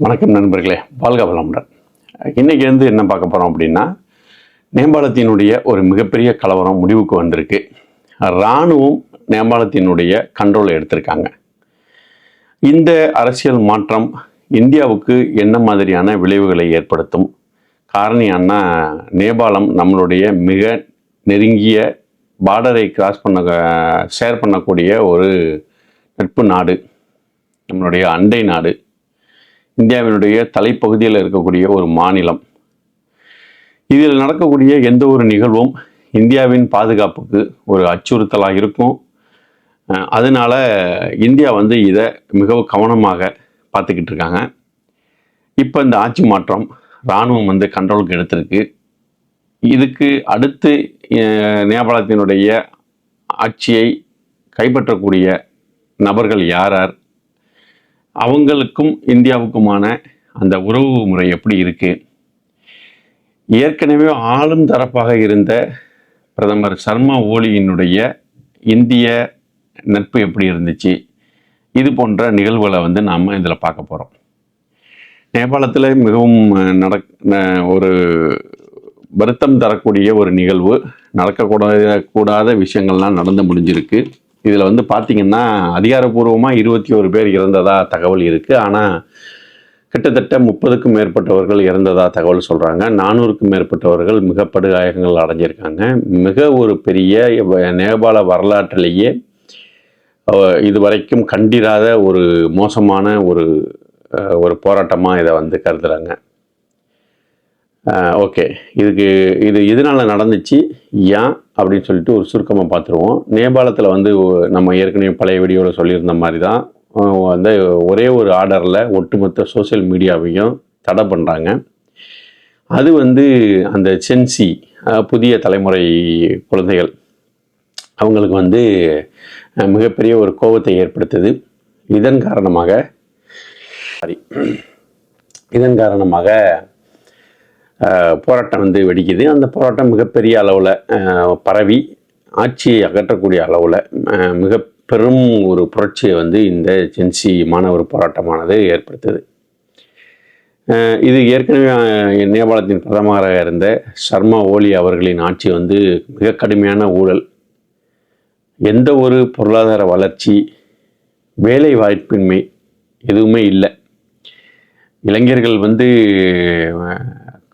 வணக்கம் நண்பர்களே வாழ்க வளமுடன். இன்றைக்கி வந்து என்ன பார்க்க போகிறோம் அப்படின்னா நேபாளத்தினுடைய ஒரு மிகப்பெரிய கலவரம் முடிவுக்கு வந்திருக்கு. இராணுவம் நேபாளத்தினுடைய கண்ட்ரோலை எடுத்திருக்காங்க. இந்த அரசியல் மாற்றம் இந்தியாவுக்கு என்ன மாதிரியான விளைவுகளை ஏற்படுத்தும்? காரணியானா நேபாளம் நம்மளுடைய மிக நெருங்கிய பார்டரை கிராஸ் பண்ண ஷேர் பண்ணக்கூடிய ஒரு நட்பு நாடு நம்மளுடைய அண்டை நாடு. இந்தியாவினுடைய தலைப்பகுதியில் இருக்கக்கூடிய ஒரு மாநிலம். இதில் நடக்கக்கூடிய எந்த ஒரு நிகழ்வும் இந்தியாவின் பாதுகாப்புக்கு ஒரு அச்சுறுத்தலாக இருக்கும். அதனால் இந்தியா வந்து இதை மிகவும் கவனமாக பார்த்துக்கிட்டு இருக்காங்க. இப்போ இந்த ஆட்சி மாற்றம் இராணுவம் வந்து கண்ட்ரோலுக்கு எடுத்திருக்கு. இதுக்கு அடுத்து நேபாளத்தினுடைய ஆட்சியை கைப்பற்றக்கூடிய நபர்கள் யார் யார்? அவங்களுக்கும் இந்தியாவுக்குமான அந்த உறவு முறை எப்படி இருக்குது ஏற்கனவே ஆளும் தரப்பாக இருந்த பிரதமர் சர்மா ஓலியினுடைய இந்திய நட்பு எப்படி இருந்துச்சு? இது போன்ற நிகழ்வுகளை வந்து நாம் இதில் பார்க்க போகிறோம் நேபாளத்தில் மிகவும் நடக் ஒரு வருத்தம் தரக்கூடிய ஒரு நிகழ்வு. நடக்கக்கூடாத கூடாத விஷயங்கள்லாம் நடந்து முடிஞ்சிருக்கு. இதில் வந்து பார்த்திங்கன்னா அதிகாரப்பூர்வமாக இருபத்தி ஒரு பேர் இறந்ததா தகவல் இருக்குது ஆனால் கிட்டத்தட்ட முப்பதுக்கும் மேற்பட்டவர்கள் இறந்ததா தகவல் சொல்கிறாங்க நானூறுக்கும் மேற்பட்டவர்கள் மிக படுகாயங்கள் அடைஞ்சிருக்காங்க. மிக ஒரு பெரிய நேபாள வரலாற்றிலேயே இது இதுவரைக்கும் கண்டிராத ஒரு மோசமான ஒரு ஒரு போராட்டமாக இதை வந்து கருதுகிறாங்க ஓகே. இதுக்கு இது இதனால் நடந்துச்சு? ஏன் அப்படின்னு சொல்லிட்டு ஒரு சுருக்கமாக பார்த்துருவோம். நேபாளத்தில் வந்து நம்ம ஏற்கனவே பழைய வீடியோவில் சொல்லியிருந்த மாதிரி தான் வந்து ஒரே ஒரு ஆர்டரில் ஒட்டுமொத்த சோஷியல் மீடியாவையும் தடை பண்ணுறாங்க அது வந்து அந்த சென்சி புதிய தலைமுறை குழந்தைகள் அவங்களுக்கு வந்து மிகப்பெரிய ஒரு கோபத்தை ஏற்படுத்துது. இதன் காரணமாக சாரி இதன் காரணமாக போராட்டம் வந்து வெடிக்குது. அந்த போராட்டம் மிகப்பெரிய அளவில் பரவி ஆட்சியை அகற்றக்கூடிய அளவில் மிக பெரும் ஒரு புரட்சியை வந்து இந்த ஜென்சி மாணவர் போராட்டமானது ஏற்படுத்துது. இது ஏற்கனவே நேபாளத்தின் பிரதமராக இருந்த சர்மா ஓலி அவர்களின் ஆட்சி வந்து மிக கடுமையான ஊழல். எந்த ஒரு பொருளாதார வளர்ச்சி வேலை வாய்ப்பின்மை எதுவுமே இல்லை. இளைஞர்கள் வந்து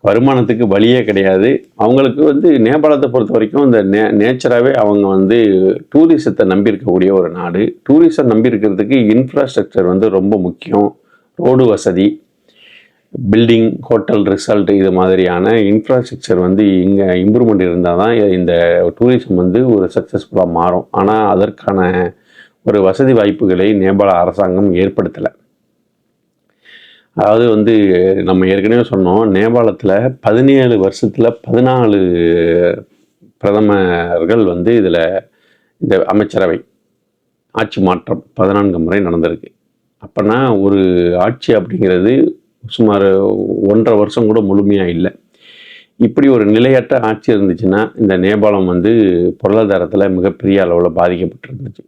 வருமானத்துக்கு வழியே கிடையாது. அவங்களுக்கு வந்து நேபாளத்தை பொறுத்த வரைக்கும் இந்த நே நேச்சராகவே அவங்க வந்து டூரிசத்தை நம்பியிருக்கக்கூடிய ஒரு நாடு. டூரிசம் நம்பியிருக்கிறதுக்கு இன்ஃப்ராஸ்ட்ரக்சர் வந்து ரொம்ப முக்கியம். ரோடு வசதி பில்டிங் ஹோட்டல் ரிசல்ட் இது மாதிரியான இன்ஃப்ராஸ்ட்ரக்சர் வந்து இங்கே இம்ப்ரூவ்மெண்ட் இருந்தால் தான் இந்த டூரிசம் வந்து ஒரு சக்ஸஸ்ஃபுல்லாக மாறும். ஆனால் அதற்கான ஒரு வசதி வாய்ப்புகளை நேபாள அரசாங்கம் ஏற்படுத்தலை. அதாவது வந்து நம்ம ஏற்கனவே சொன்னோம் நேபாளத்தில் பதினேழு வருஷத்தில் பதினாலு பிரதமர்கள் வந்து இதில் இந்த அமைச்சரவை ஆட்சி மாற்றம் பதினான்கு முறை நடந்திருக்கு. அப்போனா ஒரு ஆட்சி அப்படிங்கிறது சுமார் ஒன்றரை வருஷம் கூட முழுமையாக இல்லை. இப்படி ஒரு நிலையற்ற ஆட்சி இருந்துச்சுன்னா இந்த நேபாளம் வந்து பொருளாதாரத்தில் மிகப்பெரிய அளவில் பாதிக்கப்பட்டிருந்துச்சு.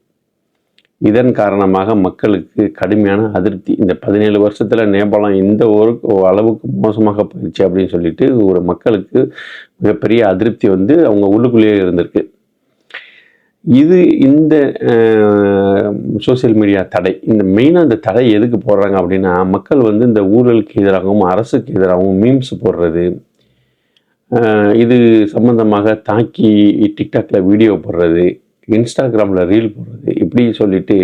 இதன் காரணமாக மக்களுக்கு கடுமையான அதிருப்தி. இந்த பதினேழு வருஷத்தில் நேபாளம் இந்த ஒரு அளவுக்கு மோசமாக போயிடுச்சு அப்படின்னு சொல்லிட்டு ஒரு மக்களுக்கு மிகப்பெரிய அதிருப்தி வந்து அவங்க உள்ளுக்குள்ளேயே இருந்திருக்கு. இது இந்த சோஷியல் மீடியா தடை. இந்த மெயினாக இந்த தடை எதுக்கு போடுறாங்க அப்படின்னா மக்கள் வந்து இந்த ஊழலுக்கு எதிராகவும் அரசுக்கு எதிராகவும் மீம்ஸ் போடுறது இது சம்பந்தமாக தாக்கி டிக்டாக்ல வீடியோ போடுறது இன்ஸ்டாகிராமில் ரீல் போடுறது இப்படி சொல்லிட்டு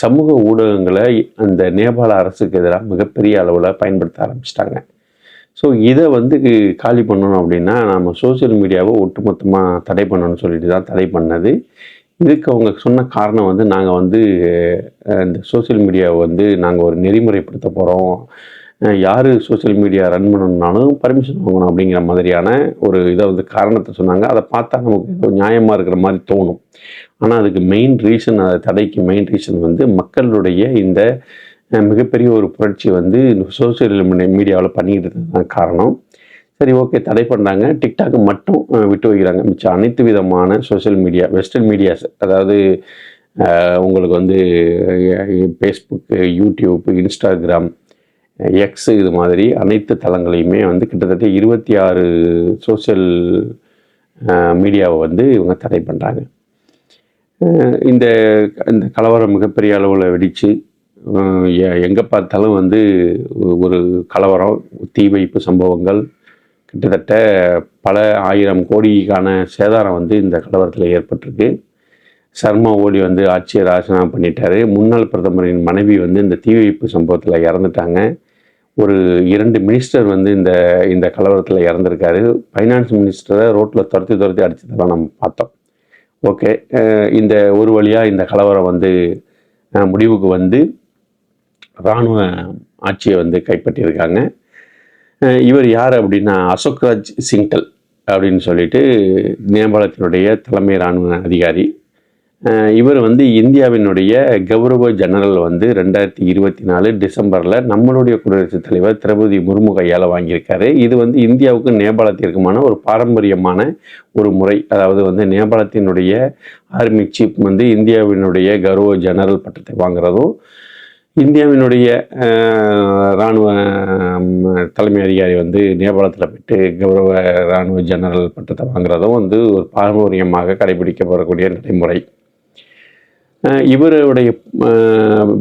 சமூக ஊடகங்களை அந்த நேபாள அரசுக்கு எதிராக மிகப்பெரிய அளவில் பயன்படுத்த ஆரம்பிச்சிட்டாங்க. ஸோ இதை வந்து காலி பண்ணணும் அப்படின்னா நம்ம சோஷியல் மீடியாவை ஒட்டுமொத்தமாக தடை பண்ணணும்னு சொல்லிட்டு தான் தடை பண்ணது. இதுக்கு அவங்க சொன்ன காரணம் வந்து நாங்கள் வந்து இந்த சோஷியல் மீடியாவை வந்து நாங்கள் ஒரு நெறிமுறைப்படுத்த போகிறோம் யார் சோஷியல் மீடியா ரன் பண்ணணுன்னாலும் பர்மிஷன் வாங்கணும் அப்படிங்கிற மாதிரியான ஒரு இதை வந்து காரணத்தை சொன்னாங்க. அதை பார்த்தா நமக்கு ஏதோ நியாயமாக இருக்கிற மாதிரி தோணும். ஆனால் அதுக்கு மெயின் ரீசன் அதை தடைக்கு மெயின் ரீசன் வந்து மக்களுடைய இந்த மிகப்பெரிய ஒரு புரட்சி வந்து சோசியல் மீடியாவில் பண்ணிக்கிட்டு இருந்தது காரணம். சரி ஓகே தடை பண்ணுறாங்க டிக்டாக் மட்டும் விட்டு வைக்கிறாங்க. மிச்சம் அனைத்து விதமான சோஷியல் மீடியா வெஸ்டர்ன் மீடியாஸ் அதாவது உங்களுக்கு வந்து ஃபேஸ்புக்கு யூடியூப் இன்ஸ்டாகிராம் எக்ஸ் இது மாதிரி அனைத்து தளங்களையுமே வந்து கிட்டத்தட்ட இருபத்தி ஆறு சோஷியல் மீடியாவை வந்து இவங்க தடை பண்ணுறாங்க இந்த இந்த கலவரம் மிகப்பெரிய அளவில் வெடித்து எங்கே பார்த்தாலும் வந்து ஒரு கலவரம் தீ வைப்பு சம்பவங்கள் கிட்டத்தட்ட பல ஆயிரம் கோடிக்கான சேதாரம் வந்து இந்த கலவரத்தில் ஏற்பட்டிருக்கு. சர்மா ஓடி வந்து ஆட்சியை ராஜினாமா பண்ணிட்டாரு. முன்னாள் பிரதமரின் மனைவி வந்து இந்த தீ வைப்பு சம்பவத்தில் இறந்துட்டாங்க. ஒரு இரண்டு மினிஸ்டர் வந்து இந்த இந்த கலவரத்தில் இறந்துருக்காரு. ஃபைனான்ஸ் மினிஸ்டரை ரோட்டில் துரத்தி துரத்தி அடிச்சதெல்லாம் நம்ம பார்த்தோம். ஓகே இந்த ஒரு வழியாக இந்த கலவரம் வந்து முடிவுக்கு வந்து இராணுவ ஆட்சியை வந்து கைப்பற்றியிருக்காங்க. இவர் யார் அப்படின்னா அசோக்ராஜ் சிங்டல் அப்படின்னு சொல்லிட்டு நேபாளத்தினுடைய தலைமை இராணுவ அதிகாரி. இவர் வந்து இந்தியாவினுடைய கௌரவ ஜெனரல் வந்து ரெண்டாயிரத்தி இருபத்தி நாலு டிசம்பரில் நம்மளுடைய குடியரசுத் தலைவர் திரௌபதி முர்மு கையால் வாங்கியிருக்காரு. இது வந்து இந்தியாவுக்கும் நேபாளத்திற்குமான ஒரு பாரம்பரியமான ஒரு முறை. அதாவது வந்து நேபாளத்தினுடைய ஆர்மி சீஃப் வந்து இந்தியாவினுடைய கௌரவ ஜெனரல் பட்டத்தை வாங்குறதும் இந்தியாவினுடைய இராணுவ தலைமை அதிகாரி வந்து நேபாளத்தில் போயிட்டு கௌரவ இராணுவ ஜெனரல் பட்டத்தை வாங்குறதும் வந்து ஒரு பாரம்பரியமாக கடைபிடிக்கப்படக்கூடிய நடைமுறை. இவருடைய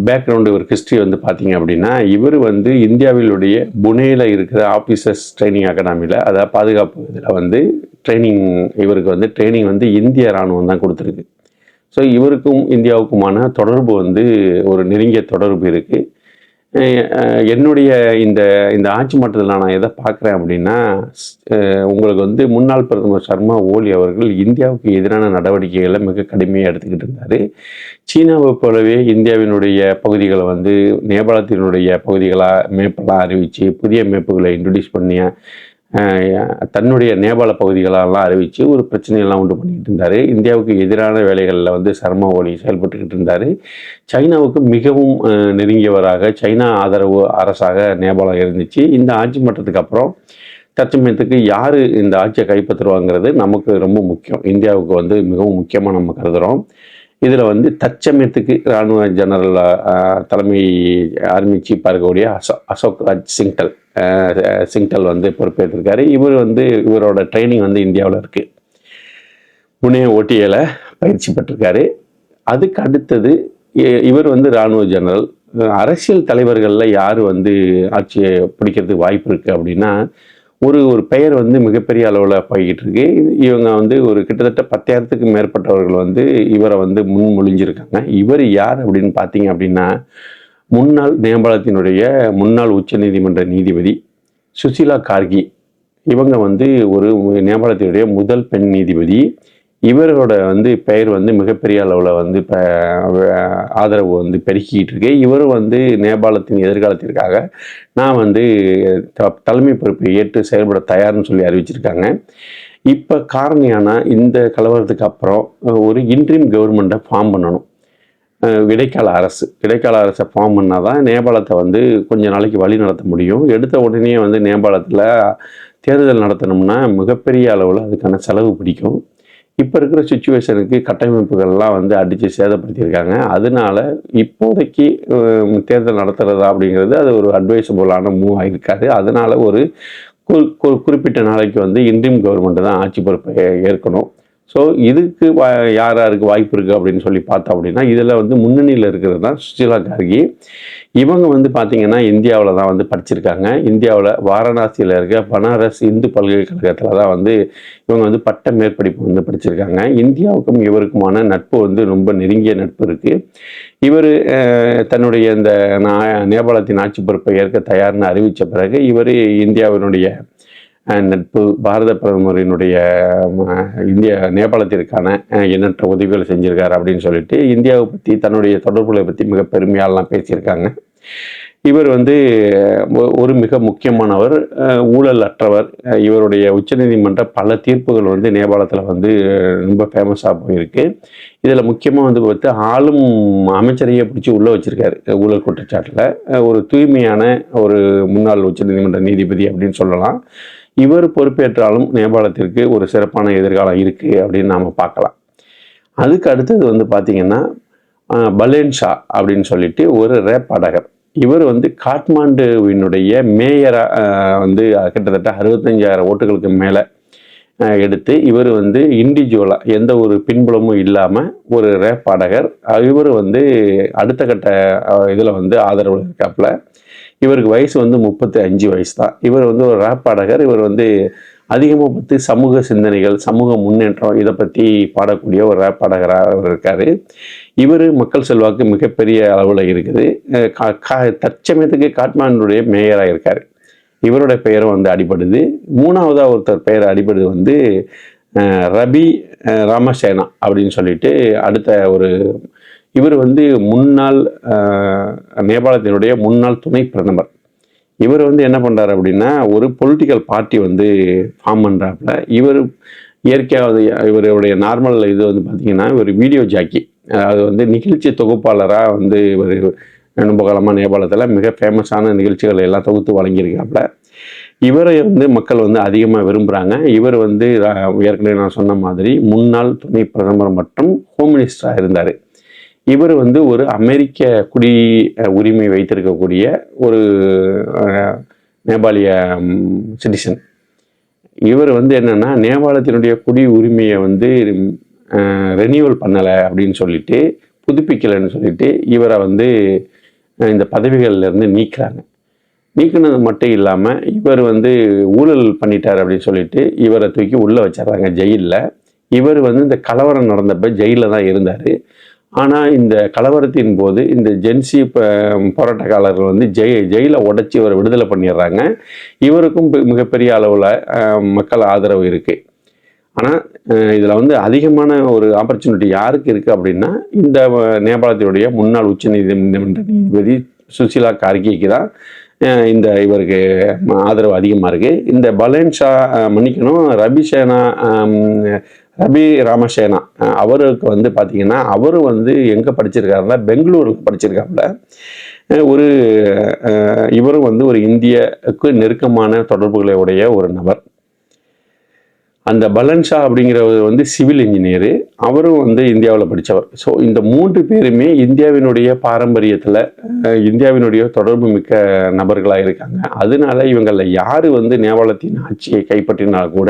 பேக்ரவுண்டு ஒரு ஹிஸ்ட்ரி வந்து பார்த்தீங்க அப்படின்னா இவர் வந்து இந்தியாவிலுடைய புனேயில் இருக்கிற ஆஃபீஸர்ஸ் ட்ரைனிங் அகாடமியில் அதாவது பாதுகாப்பு இதில் வந்து ட்ரைனிங் இவருக்கு வந்து ட்ரைனிங் வந்து இந்திய இராணுவம் தான் கொடுத்துருக்கு. ஸோ இவருக்கும் இந்தியாவுக்குமான தொடர்பு வந்து ஒரு நெருங்கிய தொடர்பு இருக்குது என்னுடைய இந்த இந்த ஆட்சி மட்டத்தில் நான் எதை பார்க்குறேன் அப்படின்னா உங்களுக்கு வந்து முன்னாள் பிரதமர் சர்மா ஓலி அவர்கள் இந்தியாவுக்கு எதிரான நடவடிக்கைகளை மிக கடுமையாக எடுத்துக்கிட்டு இருந்தார். சீனாவை போலவே இந்தியாவினுடைய பகுதிகளை வந்து நேபாளத்தினுடைய பகுதிகளாக மேப்பெல்லாம் அறிவித்து புதிய மேப்புகளை இன்ட்ரடியூஸ் பண்ணிய தன்னுடைய நேபாள பகுதிகளெல்லாம் அறிவித்து ஒரு பிரச்சனையெல்லாம் உண்டு பண்ணிக்கிட்டு இருந்தார். இந்தியாவுக்கு எதிரான வேலைகளில் வந்து சர்மா ஒலி செயல்பட்டுக்கிட்டு இருந்தார். சைனாவுக்கு மிகவும் நெருங்கியவராக சைனா ஆதரவு அரசாக நேபாளம் இருந்துச்சு. இந்த ஆட்சி மட்டத்துக்கு அப்புறம் தற்சமயத்துக்கு யார் இந்த ஆட்சியை கைப்பற்றுவாங்கிறது நமக்கு ரொம்ப முக்கியம். இந்தியாவுக்கு வந்து மிகவும் முக்கியமாக நம்ம கருதுகிறோம் இதில் வந்து தற்சமயத்துக்கு இராணுவ ஜெனரல் தலைமை ஆர்மி சீஃபாக இருக்கக்கூடிய அசோ அசோக் ராஜ் சிங்கல் சிங்டல் வந்து பொறுப்பேற்றிருக்காரு. இவர் வந்து இவரோட ட்ரைனிங் வந்து இந்தியாவில் இருக்குது புனே ஓட்டியில் பயிற்சி பெற்றிருக்காரு. அதுக்கு அடுத்தது இவர் வந்து இராணுவ ஜெனரல் அரசியல் தலைவர்களில் யார் வந்து ஆட்சியை பிடிக்கிறதுக்கு வாய்ப்பு இருக்குது அப்படின்னா ஒரு ஒரு பெயர் வந்து மிகப்பெரிய அளவில் போய்கிட்டு இருக்கு இவங்க வந்து ஒரு கிட்டத்தட்ட பத்தாயிரத்துக்கு மேற்பட்டவர்கள் வந்து இவரை வந்து முன்மொழிஞ்சிருக்காங்க. இவர் யார் அப்படின்னு பார்த்தீங்க அப்படின்னா முன்னாள் நேபாளத்தினுடைய முன்னாள் உச்சநீதிமன்ற நீதிபதி சுசிலா கார்கி. இவங்க வந்து ஒரு நேபாளத்தினுடைய முதல் பெண் நீதிபதி. இவரோட வந்து பெயர் வந்து மிகப்பெரிய அளவில் வந்து இப்போ ஆதரவு வந்து பெருக்கிக்கிட்டு இருக்கு. இவரும் வந்து நேபாளத்தின் எதிர்காலத்திற்காக நான் வந்து தலைமை பொறுப்பை ஏற்று செயல்பட தயார்னு சொல்லி அறிவிச்சிருக்காங்க. இப்போ காரணியான இந்த கலவரத்துக்கு அப்புறம் ஒரு இன்ட்ரீம் கவர்மெண்ட்டை ஃபார்ம் பண்ணணும். இடைக்கால அரசு. இடைக்கால அரசை ஃபார்ம் பண்ணால் தான் நேபாளத்தை வந்து கொஞ்ச நாளைக்கு வழி நடத்த முடியும். எடுத்த உடனே வந்து நேபாளத்தில் தேர்தல் நடத்தணும்னா மிகப்பெரிய அளவில் அதுக்கான செலவு பிடிக்கும். இப்போ இருக்கிற சுச்சுவேஷனுக்கு கட்டமைப்புகள்லாம் வந்து அடித்து சேதப்படுத்தியிருக்காங்க. அதனால இப்போதைக்கு தேர்தல் நடத்துகிறதா அப்படிங்கிறது அது ஒரு அட்வைசபுளான மூவ் ஆகியிருக்காது அதனால் ஒரு குறிப்பிட்ட நாளைக்கு வந்து இந்தியம் கவர்மெண்ட்டு தான் ஆட்சி பொறுப்பை ஏற்கணும். ஸோ இதுக்கு யார் யாருக்கு வாய்ப்பு இருக்குது அப்படின்னு சொல்லி பார்த்தோம் அப்படின்னா இதில் வந்து முன்னணியில் இருக்கிறது தான் சுஷிலா கார்கி. இவங்க வந்து பார்த்திங்கன்னா இந்தியாவில் தான் வந்து படிச்சிருக்காங்க. இந்தியாவில் வாரணாசியில் இருக்க பனாரஸ் இந்து பல்கலைக்கழகத்தில் தான் வந்து இவங்க வந்து பட்ட மேற்படிப்பு வந்து படிச்சிருக்காங்க. இந்தியாவுக்கும் இவருக்குமான நட்பு வந்து ரொம்ப நெருங்கிய நட்பு இருக்குது இவர் தன்னுடைய இந்த நேபாளத்தின் ஆட்சி பொறுப்பை ஏற்க தயார்னு அறிவித்த பிறகு இவர் இந்தியாவினுடைய நட்பு பாரத பிரதமரினுடைய இந்திய நேபாளத்திற்கான எண்ணற்ற உதவிகள் செஞ்சுருக்காரு அப்படின்னு சொல்லிட்டு இந்தியாவை பற்றி தன்னுடைய தொடர்புகளை பற்றி மிக பெருமையாலாம் பேசியிருக்காங்க. இவர் வந்து ஒரு மிக முக்கியமானவர் ஊழல் அற்றவர் இவருடைய உச்சநீதிமன்ற பல தீர்ப்புகள் வந்து நேபாளத்தில் வந்து ரொம்ப ஃபேமஸாக போயிருக்கு. இதில் முக்கியமாக வந்து பார்த்து ஆளும் அமைச்சரையே பிடிச்சி உள்ளே வச்சுருக்காரு ஊழல் குற்றச்சாட்டில். ஒரு தூய்மையான ஒரு முன்னாள் உச்சநீதிமன்ற நீதிபதி அப்படின்னு சொல்லலாம். இவர் பொறுப்பேற்றாலும் நேபாளத்திற்கு ஒரு சிறப்பான எதிர்காலம் இருக்குது அப்படின்னு நாம் பார்க்கலாம். அதுக்கு அடுத்தது வந்து பார்த்திங்கன்னா பலேன் ஷா அப்படின்னு சொல்லிட்டு ஒரு ரேப் பாடகர். இவர் வந்து காட்மாண்டுவினுடைய மேயராக வந்து கிட்டத்தட்ட அறுபத்தஞ்சாயிரம் ஓட்டுகளுக்கு மேலே எடுத்து இவர் வந்து இண்டிவிஜுவலாக எந்த ஒரு பின்புலமும் இல்லாமல் ஒரு ரேப் பாடகர். இவர் வந்து அடுத்த கட்ட இதில் வந்து ஆதரவு இருக்காப்புல. இவருக்கு வயசு வந்து முப்பத்தி அஞ்சு வயசு தான் இவர் வந்து ஒரு ரேப் பாடகர். இவர் வந்து அதிகமாக பற்றி சமூக சிந்தனைகள் சமூக முன்னேற்றம் இதை பற்றி பாடக்கூடிய ஒரு ரேப் பாடகராக இருக்கார். இவர் மக்கள் செல்வாக்கு மிகப்பெரிய அளவில் இருக்குது. தற்சமயத்துக்கு காட்மாண்டுடைய மேயராக இருக்கார். இவருடைய பெயரும் வந்து அடிபடுது. மூணாவதாக ஒருத்தர் பெயர் அடிபடுது வந்து ரபி ராமசேனா அப்படின்னு சொல்லிட்டு அடுத்த ஒரு இவர் வந்து முன்னாள் நேபாளத்தினுடைய முன்னாள் துணை பிரதமர். இவர் வந்து என்ன பண்ணுறாரு அப்படின்னா ஒரு பொலிட்டிக்கல் பார்ட்டி வந்து ஃபார்ம் பண்ணுறாப்புல இவர் இயற்கையாவது இவருடைய நார்மல் இது வந்து பார்த்திங்கன்னா ஒரு வீடியோ ஜாக்கி அது வந்து நிகழ்ச்சி தொகுப்பாளராக வந்து இவர் ரொம்ப காலமாக நேபாளத்தில் மிக ஃபேமஸான நிகழ்ச்சிகள் எல்லாம் தொகுத்து வழங்கியிருக்காப்புல. இவரை வந்து மக்கள் வந்து அதிகமாக விரும்புகிறாங்க இவர் வந்து ஏற்கனவே நான் சொன்ன மாதிரி முன்னாள் துணை பிரதமர் மற்றும் ஹோம் மினிஸ்டராக இருந்தார். இவர் வந்து ஒரு அமெரிக்க குடி உரிமை வைத்திருக்கக்கூடிய ஒரு நேபாளிய சிட்டிசன் இவர் வந்து என்னென்னா நேபாளத்தினுடைய குடி உரிமையை வந்து ரெனியூவல் பண்ணலை அப்படின்னு சொல்லிட்டு புதுப்பிக்கலைன்னு சொல்லிட்டு இவரை வந்து இந்த பதவிகள்லேருந்து நீக்கிறாங்க. நீக்கினது மட்டும் இல்லாமல் இவர் வந்து ஊழல் பண்ணிட்டார் அப்படின்னு சொல்லிட்டு இவரை தூக்கி உள்ளே வச்சிட்றாங்க ஜெயிலில். இவர் வந்து இந்த கலவரம் நடந்தப்போ ஜெயிலில் தான் இருந்தார். ஆனால் இந்த கலவரத்தின் போது இந்த ஜென்சி போராட்டக்காரர்கள் வந்து ஜெய் ஜெயிலை உடச்சி இவரை விடுதலை பண்ணிடுறாங்க. இவருக்கும் மிகப்பெரிய அளவில் மக்கள் ஆதரவு இருக்குது ஆனால் இதில் வந்து அதிகமான ஒரு ஆப்பர்ச்சுனிட்டி யாருக்கு இருக்குது அப்படின்னா இந்த நேபாளத்தினுடைய முன்னாள் உச்ச நீதிமன்ற நீதிபதி சுசிலா கார்கிக்கு தான் இந்த இவருக்கு ஆதரவு அதிகமாக இருக்குது இந்த பலேன்ஷா மன்னிக்கணும் ரபிசேனா ரபி ராமசேனா. அவருக்கு வந்து பார்த்திங்கன்னா அவர் வந்து எங்கே படிச்சிருக்காருன்னா பெங்களூருக்கு படிச்சிருக்காப்புல. ஒரு இவரும் வந்து ஒரு இந்தியக்கு நெருக்கமான தொடர்புகளை உடைய ஒரு நபர். அந்த பலன்ஷா அப்படிங்கிறவர் வந்து சிவில் இன்ஜினியரு. அவரும் வந்து இந்தியாவில் படித்தவர் ஸோ இந்த மூன்று பேருமே இந்தியாவினுடைய பாரம்பரியத்தில் இந்தியாவினுடைய தொடர்பு மிக்க நபர்களாக இருக்காங்க. அதனால இவங்களில் யார் வந்து நேபாளத்தின் ஆட்சியை கைப்பற்றினால் கூட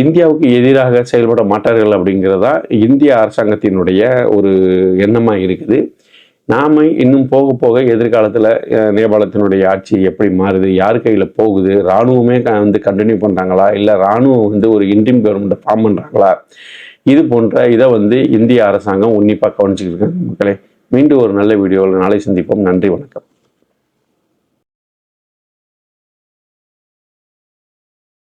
இந்தியாவுக்கு எதிராக செயல்பட மாட்டார்கள் அப்படிங்கிறதா இந்திய அரசாங்கத்தினுடைய ஒரு எண்ணமாக இருக்குது. நாம் இன்னும் போக போக எதிர்காலத்தில் நேபாளத்தினுடைய ஆட்சி எப்படி மாறுது யார் கையில் போகுது இராணுவமே வந்து கண்டினியூ பண்ணுறாங்களா இல்லை இராணுவம் வந்து ஒரு இந்தியன் கவர்மெண்ட்டை ஃபார்ம் பண்ணுறாங்களா இது போன்ற இதை வந்து இந்திய அரசாங்கம் உன்னிப்பாக கவனிச்சுக்கிட்டு இருக்காங்க மக்களே. மீண்டும் ஒரு நல்ல வீடியோவில் நாளை சந்திப்போம். நன்றி வணக்கம்.